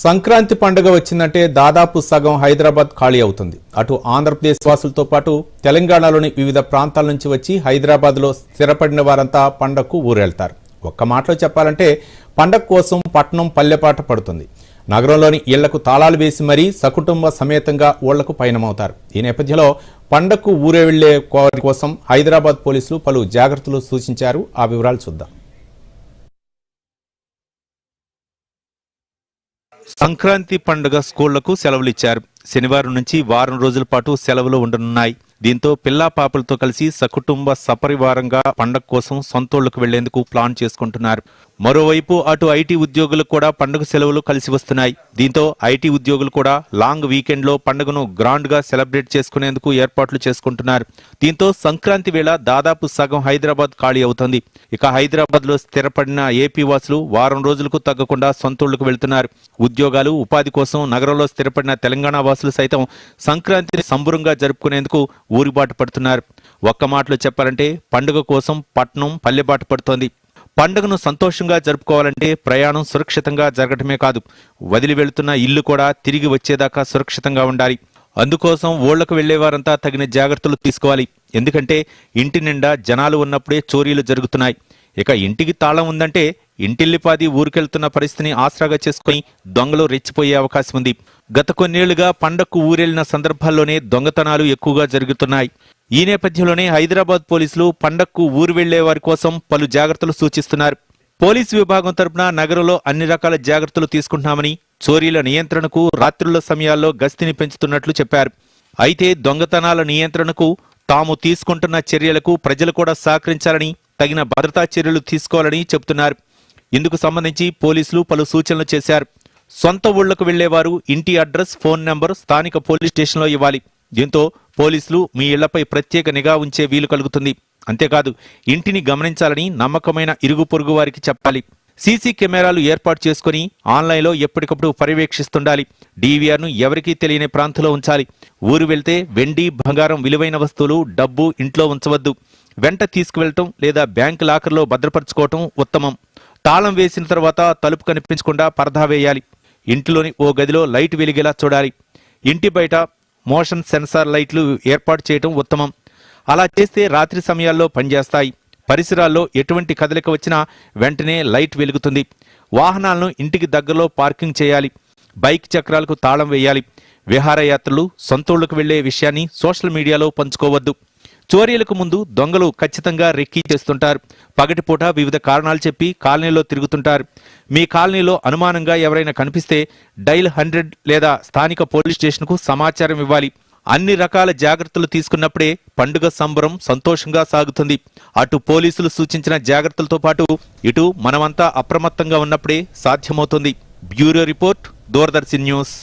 సంక్రాంతి పండుగ వచ్చిందంటే దాదాపు సగం హైదరాబాద్ ఖాళీ అవుతుంది. అటు ఆంధ్రప్రదేశ్ వాసులతో పాటు తెలంగాణలోని వివిధ ప్రాంతాల నుంచి వచ్చి హైదరాబాద్లో స్థిరపడిన వారంతా పండగకు ఊరెళ్తారు. ఒక్క మాటలో చెప్పాలంటే పండగ కోసం పట్నం పల్లెపాట పడుతుంది. నగరంలోని ఇళ్ళకు తాళాలు వేసి మరీ సకుటుంబ సమేతంగా ఊళ్ళకు పయనమవుతారు. ఈ నేపథ్యంలో పండగకు ఊరే వెళ్ళే వారి కోసం హైదరాబాద్ పోలీసులు పలు జాగ్రత్తలు సూచించారు. ఆ వివరాలు చూద్దాం. సంక్రాంతి పండుగ స్కూళ్ళకు సెలవులు ఇచ్చారు శనివారం నుంచి వారం రోజుల పాటు సెలవులు ఉండనున్నాయి. దీంతో పిల్లా పాపలతో కలిసి సకుటుంబ సపరివారంగా పండగ కోసం సొంతోళ్ళకు వెళ్ళేందుకు ప్లాన్ చేసుకుంటున్నారు. మరోవైపు అటు ఐటీ ఉద్యోగులకు కూడా పండుగ సెలవులు కలిసి వస్తున్నాయి. దీంతో ఐటీ ఉద్యోగులు కూడా లాంగ్ వీకెండ్లో పండుగను గ్రాండ్గా సెలబ్రేట్ చేసుకునేందుకు ఏర్పాట్లు చేసుకుంటున్నారు. దీంతో సంక్రాంతి వేళ దాదాపు సగం హైదరాబాద్ ఖాళీ అవుతుంది. ఇక హైదరాబాద్లో స్థిరపడిన ఏపీ వాసులు వారం రోజులకు తగ్గకుండా సొంతూళ్ళకు వెళ్తున్నారు. ఉద్యోగాలు ఉపాధి కోసం నగరంలో స్థిరపడిన తెలంగాణ వాసులు సైతం సంక్రాంతిని సంబురంగా జరుపుకునేందుకు ఊరిబాటు పడుతున్నారు. ఒక్క మాటలో చెప్పాలంటే పండుగ కోసం పట్నం పల్లెబాటు పడుతోంది. పండుగను సంతోషంగా జరుపుకోవాలంటే ప్రయాణం సురక్షితంగా జరగటమే కాదు. వదిలి వెళుతున్న ఇల్లు కూడా తిరిగి వచ్చేదాకా సురక్షితంగా ఉండాలి. అందుకోసం ఊళ్ళకు వెళ్ళేవారంతా తగిన జాగ్రత్తలు తీసుకోవాలి. ఎందుకంటే ఇంటి నిండా జనాలు ఉన్నప్పుడే చోరీలు జరుగుతున్నాయి. ఇక ఇంటికి తాళం ఉందంటే ఇంటిల్లిపాది ఊరికెళ్తున్న పరిస్థితిని ఆసరాగా చేసుకుని దొంగలు రెచ్చిపోయే అవకాశం ఉంది గత కొన్నేళ్ళుగా పండక్కు ఊరెళ్ళిన సందర్భాల్లోనే దొంగతనాలు ఎక్కువగా జరుగుతున్నాయి. ఈ నేపథ్యంలోనే హైదరాబాద్ పోలీసులు పండక్కు ఊరు వెళ్ళే వారి కోసం పలు జాగ్రత్తలు సూచిస్తున్నారు. పోలీసు విభాగం తరపున నగరంలో అన్ని రకాల జాగ్రత్తలు తీసుకుంటున్నామని చోరీల నియంత్రణకు రాత్రుల సమయాల్లో గస్తీని పెంచుతున్నట్లు చెప్పారు. అయితే దొంగతనాల నియంత్రణకు తాము తీసుకుంటున్న చర్యలకు ప్రజలు కూడా సహకరించాలని తగిన భద్రతా చర్యలు తీసుకోవాలని చెబుతున్నారు. ఇందుకు సంబంధించి పోలీసులు పలు సూచనలు చేశారు. సొంత ఊళ్ళకు వెళ్ళేవారు ఇంటి అడ్రస్ ఫోన్ నంబర్ స్థానిక పోలీస్ స్టేషన్లో ఇవ్వాలి. దీంతో పోలీసులు మీ ఇళ్ళపై ప్రత్యేక నిఘా ఉంచే వీలు కలుగుతుంది. అంతేకాదు ఇంటిని గమనించాలని నమ్మకమైన ఇరుగు పొరుగు వారికి చెప్పాలి. సీసీ కెమెరాలు ఏర్పాటు చేసుకుని ఆన్లైన్లో ఎప్పటికప్పుడు పర్యవేక్షిస్తుండాలి. డీవీఆర్ను ఎవరికీ తెలియని ప్రాంతంలో ఉంచాలి. ఊరు వెళ్తే వెండి బంగారం విలువైన వస్తువులు డబ్బు ఇంట్లో ఉంచవద్దు. వెంట తీసుకువెళ్ళటం లేదా బ్యాంక్ లాకర్లో భద్రపరచుకోవటం ఉత్తమం. తాళం వేసిన తర్వాత తలుపు కనిపించకుండా పరదా వేయాలి. ఇంటిలోని ఓ గదిలో లైట్ వెలిగేలా చూడాలి. ఇంటి బయట మోషన్ సెన్సార్ లైట్లు ఏర్పాటు చేయటం ఉత్తమం. అలా చేస్తే రాత్రి సమయాల్లో పనిచేస్తాయి. పరిసరాల్లో ఎటువంటి కదలిక వచ్చినా వెంటనే లైట్ వెలుగుతుంది. వాహనాలను ఇంటికి దగ్గరలో పార్కింగ్ చేయాలి. బైక్ చక్రాలకు తాళం వేయాలి. విహారయాత్రలు సొంతూళ్ళకు వెళ్ళే విషయాన్ని సోషల్ మీడియాలో పంచుకోవద్దు. చోరీలకు ముందు దొంగలు ఖచ్చితంగా రెక్కీ చేస్తుంటారు. పగటిపూట వివిధ కారణాలు చెప్పి కాలనీలో తిరుగుతుంటారు. మీ కాలనీలో అనుమానంగా ఎవరైనా కనిపిస్తే డైల్ హండ్రెడ్ లేదా స్థానిక పోలీస్ స్టేషన్కు సమాచారం ఇవ్వాలి. అన్ని రకాల జాగ్రత్తలు తీసుకున్నప్పుడే పండుగ సంబరం సంతోషంగా సాగుతుంది. అటు పోలీసులు సూచించిన జాగ్రత్తలతో పాటు ఇటు మనమంతా అప్రమత్తంగా ఉన్నప్పుడే సాధ్యమవుతుంది. Bureau report Doordarshan news.